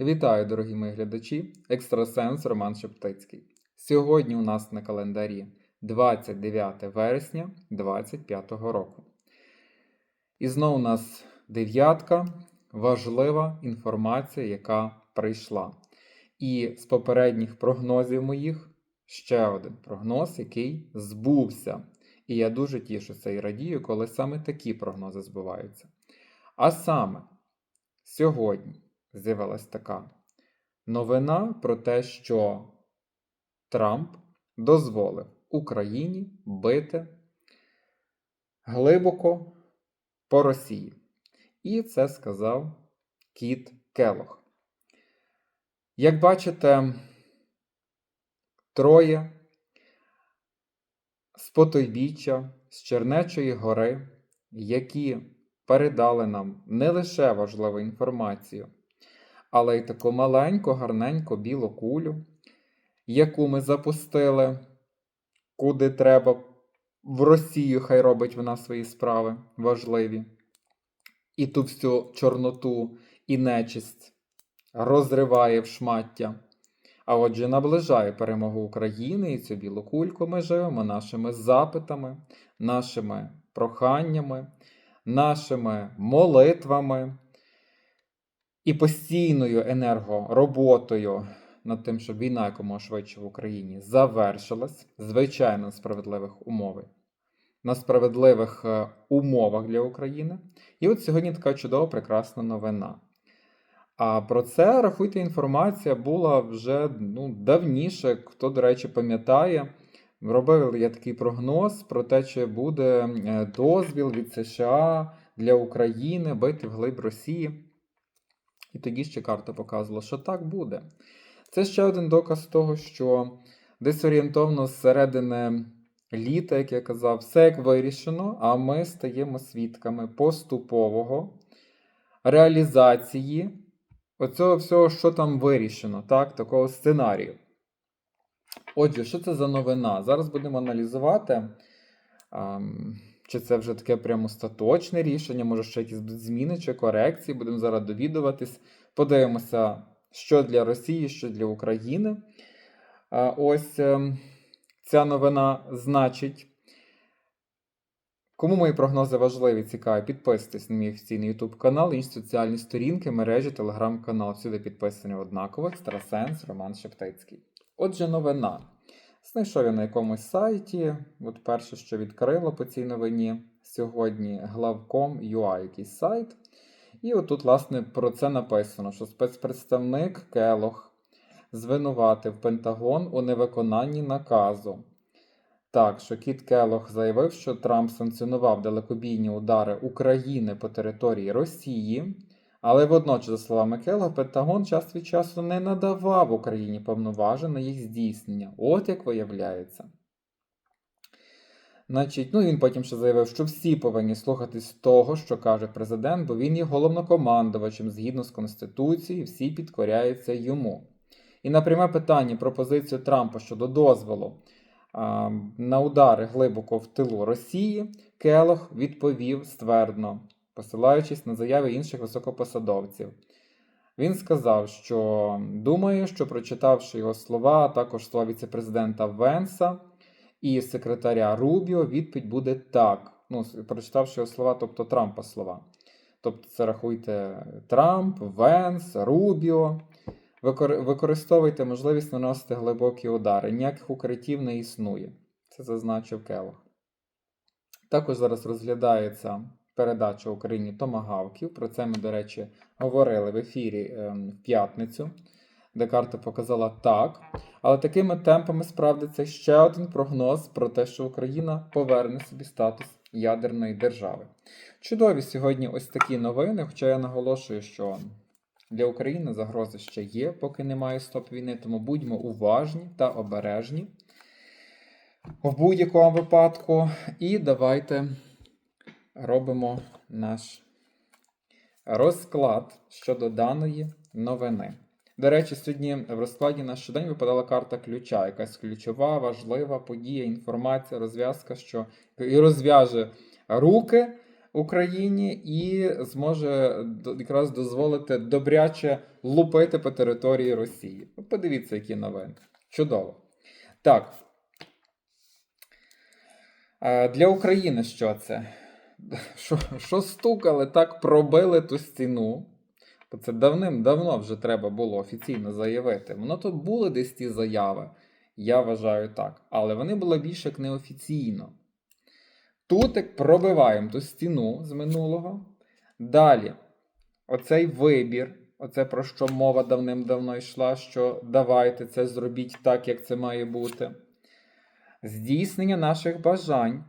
Вітаю, дорогі мої глядачі! Екстрасенс Роман Шептицький. Сьогодні у нас на календарі 29 вересня 2025 року. І знову у нас дев'ятка, важлива інформація, яка прийшла. І з попередніх прогнозів моїх ще один прогноз, який збувся. І я дуже тішуся і радію, коли саме такі прогнози збуваються. А саме, сьогодні з'явилась така новина про те, що Трамп дозволив Україні бити глибоко по Росії. І це сказав Кіт Келох. Як бачите, троє з Потойбіччя, з Чернечої гори, які передали нам не лише важливу інформацію, але й таку маленьку, гарненьку білу кулю, яку ми запустили, куди треба в Росію, хай робить вона свої справи важливі. І ту всю чорноту і нечисть розриває в шмаття. А отже, наближає перемогу України і цю білу кульку ми живемо нашими запитами, нашими проханнями, нашими молитвами і постійною енергороботою над тим, щоб війна якомога швидше в Україні завершилась, звичайно, на справедливих умовах, на справедливих е, умовах для України. І от сьогодні така чудова, прекрасна новина. А про це, рахуйте, інформація була вже ну, давніше. Хто, до речі, пам'ятає, робив я такий прогноз про те, чи буде е, дозвіл від США для України бити вглиб Росії. І тоді ще карта показувала, що так буде. Це ще один доказ того, що десь орієнтовно з середини літа, як я казав, все як вирішено, а ми стаємо свідками поступового реалізації оцього всього, що там вирішено, так, такого сценарію. Отже, що це за новина? Зараз будемо аналізувати, ем, чи це вже таке прямо остаточне рішення, може ще якісь зміни чи корекції. Будемо зараз довідуватись. Подивимося, що для Росії, що для України. Ось ем, ця новина значить. Кому мої прогнози важливі, цікаві, підписуйтесь на мій офіційний YouTube канал, інші соціальні сторінки, мережі, телеграм-канал. Всюди підписані однаково. Екстрасенс Роман Шептицький. Отже, новина. Знайшов я на якомусь сайті. От перше, що відкрило по цій новині сьогодні главком.ua якийсь сайт. І отут, власне, про це написано, що спецпредставник Келох звинуватив Пентагон у невиконанні наказу. Так, що Кіт Келох заявив, що Трамп санкціонував далекобійні удари України по території Росії, але водночас, за словами Келога, Пентагон час від часу не надавав Україні повноважень на їх здійснення. От як виявляється. Значить, ну він потім ще заявив, що всі повинні слухатись того, що каже президент, бо він є головнокомандувачем згідно з Конституцією, всі підкоряються йому. І на пряме питання про позицію Трампа щодо дозволу а, на удари глибоко в тилу Росії, Келох відповів ствердно, посилаючись на заяви інших високопосадовців. Він сказав, що думає, що прочитавши його слова, а також слова віцепрезидента Венса і секретаря Рубіо, відповідь буде так. Ну, прочитавши його слова, тобто Трампа слова. Тобто, це рахуйте Трамп, Венс, Рубіо. Викор... Використовуйте можливість наносити глибокі удари. Ніяких укриттів не існує. Це зазначив Келох. Також зараз розглядається передача Україні томагавків. Про це ми, до речі, говорили в ефірі ем, в п'ятницю, де карта показала так. Але такими темпами справдиться ще один прогноз про те, що Україна поверне собі статус ядерної держави. Чудові сьогодні ось такі новини, хоча я наголошую, що для України загрози ще є, поки немає стоп війни, тому будьмо уважні та обережні в будь-якому випадку. І давайте робимо наш розклад щодо даної новини. До речі, сьогодні в розкладі на щодень випадала карта ключа, якась ключова, важлива подія, інформація, розв'язка, що і розв'яже руки Україні і зможе якраз дозволити добряче лупити по території Росії. Ну, Подивіться, які новини. Чудово. Так. Для України що це? Що, що стукали, так пробили ту стіну. Бо це давним-давно вже треба було офіційно заявити. Воно тут були десь ті заяви, я вважаю так. Але вони були більш як неофіційно. Тут як пробиваємо ту стіну з минулого. Далі, оцей вибір, оце про що мова давним-давно йшла, що давайте це зробіть так, як це має бути. Здійснення наших бажань.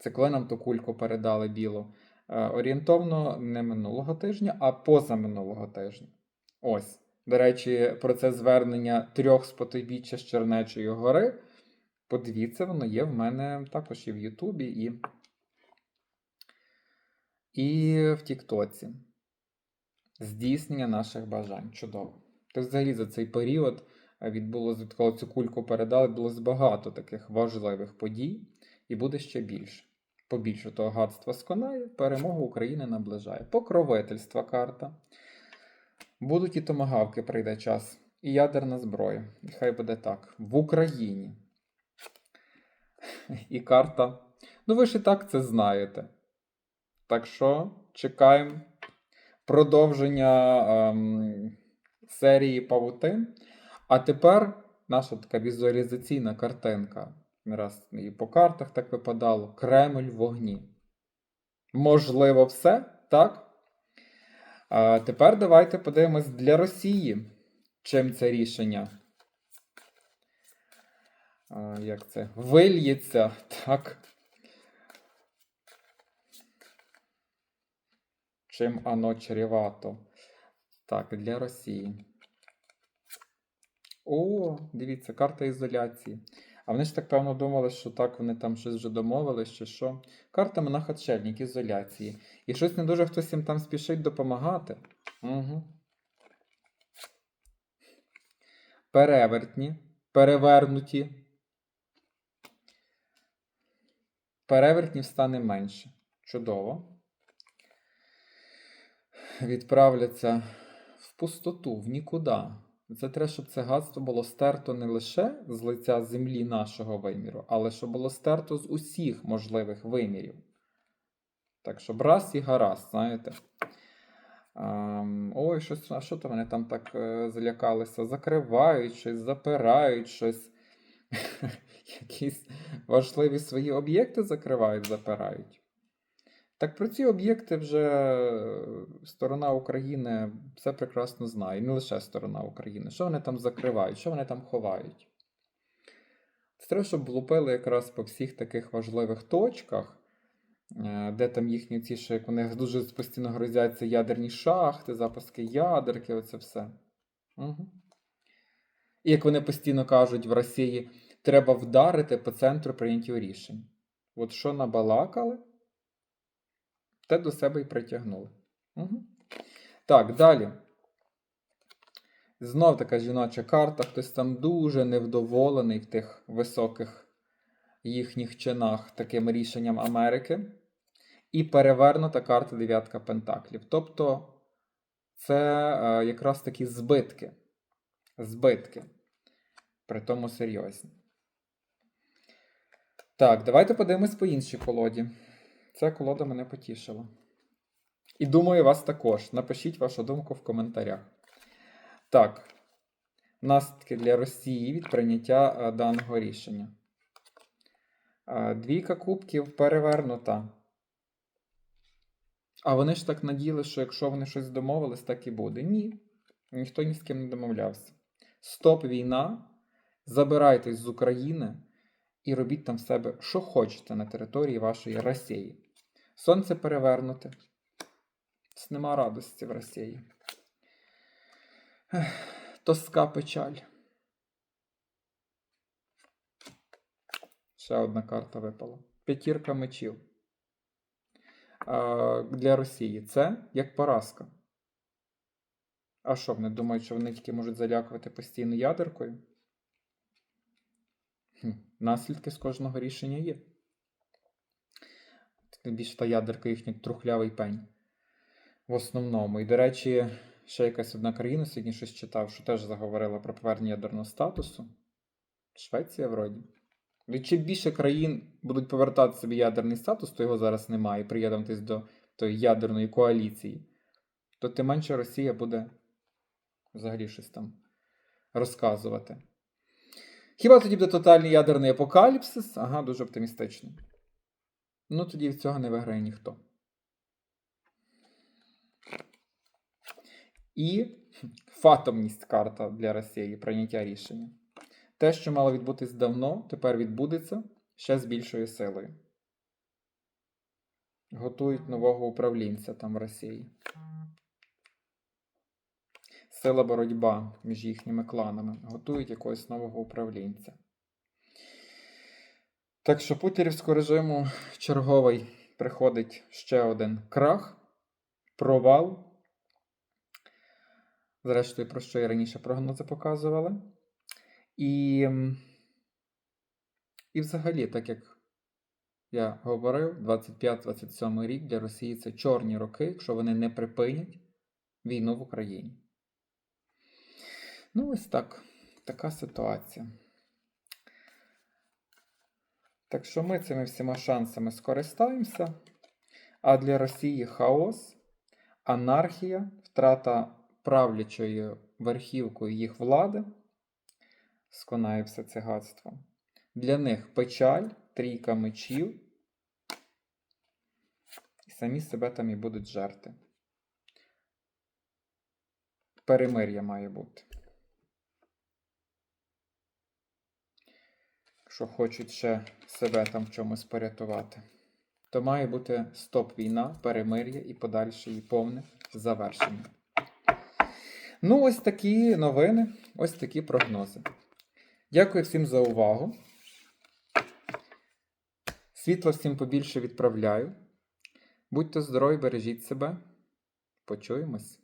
Це коли нам ту кульку передали білу. Е, Орієнтовно не минулого тижня, а позаминулого тижня. Ось. До речі, про це звернення трьох з потойбіччя з Чернечої гори. Подивіться, воно є в мене також і в Ютубі, і, і в Тіктоці. Здійснення наших бажань. Чудово. То взагалі за цей період е, відбулося, відколи цю кульку передали, було багато таких важливих подій, і буде ще більше. Побільше того гадства сконає, перемогу України наближає. Покровительства карта. Будуть і томагавки, прийде час, і ядерна зброя. І хай буде так. В Україні. І карта. Ну, ви ж і так це знаєте. Так що чекаємо продовження ем, серії Павутин. А тепер наша така візуалізаційна картинка. Не раз і по картах так випадало. Кремль вогні. Можливо, все, так? А тепер давайте подивимось для Росії, чим це рішення. А, як це? Вильється, так. Чим оно чревато? Так, для Росії. О, дивіться, карта ізоляції. А вони ж так певно думали, що так вони там щось вже домовились, чи що. Карта монах-отшельник ізоляції. І щось не дуже хтось їм там спішить допомагати. Угу. Перевертні, перевернуті. Перевертнів стане менше. Чудово. Відправляться в пустоту, в нікуди. Це треба, щоб це гадство було стерто не лише з лиця землі нашого виміру, але щоб було стерто з усіх можливих вимірів. Так, щоб раз і гаразд, знаєте. Ой, щось, а що то вони там так е, залякалися? Закривають щось, запирають щось. Якісь важливі свої об'єкти закривають, запирають. Так про ці об'єкти вже е, сторона України все прекрасно знає, не лише сторона України. Що вони там закривають, що вони там ховають. Це треба, щоб влупили якраз по всіх таких важливих точках, е, де там їхні ці ще, як вони дуже постійно грозяться ядерні шахти, запуски ядерки, оце все. Угу. І як вони постійно кажуть в Росії, треба вдарити по центру прийняття рішень. От що набалакали? Те до себе і притягнули. Угу. Так, далі. Знов така жіноча карта. Хтось там дуже невдоволений в тих високих їхніх чинах таким рішенням Америки. І перевернута карта дев'ятка Пентаклів. Тобто це е, якраз такі збитки. Збитки. При тому серйозні. Так, давайте подивимось по іншій колоді. Ця колода мене потішила. І думаю, вас також. Напишіть вашу думку в коментарях. Так, наслідки для Росії від прийняття е, даного рішення. Е, Двійка кубків перевернута. А вони ж так наділи, що якщо вони щось домовились, так і буде. Ні. Ніхто ні з ким не домовлявся. Стоп війна. Забирайтесь з України і робіть там в себе, що хочете на території вашої Росії. Сонце перевернуте. Нема радості в Росії. Тоска печаль. Ще одна карта випала. П'ятірка мечів. А, для Росії це як поразка. А що вони думають, що вони тільки можуть залякувати постійно ядеркою? Хм, Наслідки з кожного рішення є. Більше та ядерка їхній трухлявий пень. В основному. І, до речі, ще якась одна країна сьогодні щось читав, що теж заговорила про повернення ядерного статусу. Швеція, вроді. І чим більше країн будуть повертати собі ядерний статус, то його зараз немає, і приєднуватись до тої ядерної коаліції, то тим менше Росія буде взагалі щось там розказувати. Хіба тоді буде тотальний ядерний апокаліпсис? Ага, дуже оптимістично. Ну, тоді від цього не виграє ніхто. І фатомність карта для Росії прийняття рішення. Те, що мало відбутись давно, тепер відбудеться ще з більшою силою. Готують нового управлінця там в Росії. Сила боротьба між їхніми кланами. Готують якогось нового управлінця. Так що путірівського режиму черговий приходить ще один крах, провал. Зрештою, про що і раніше прогнози показували. І, і взагалі, так як я говорив, 25-27 рік для Росії це чорні роки, якщо вони не припинять війну в Україні. Ну, ось так. Така ситуація. Так що ми цими всіма шансами скористаємося. А для Росії хаос, анархія, втрата правлячої верхівкою їх влади сконає все це гадство. Для них печаль, трійка мечів, і самі себе там і будуть жерти. Перемир'я має бути. Якщо хочуть ще себе там в чомусь порятувати, то має бути стоп-війна, перемир'я і подальше її повне завершення. Ну, ось такі новини, ось такі прогнози. Дякую всім за увагу. Світло всім побільше відправляю. Будьте здорові, бережіть себе. Почуємось.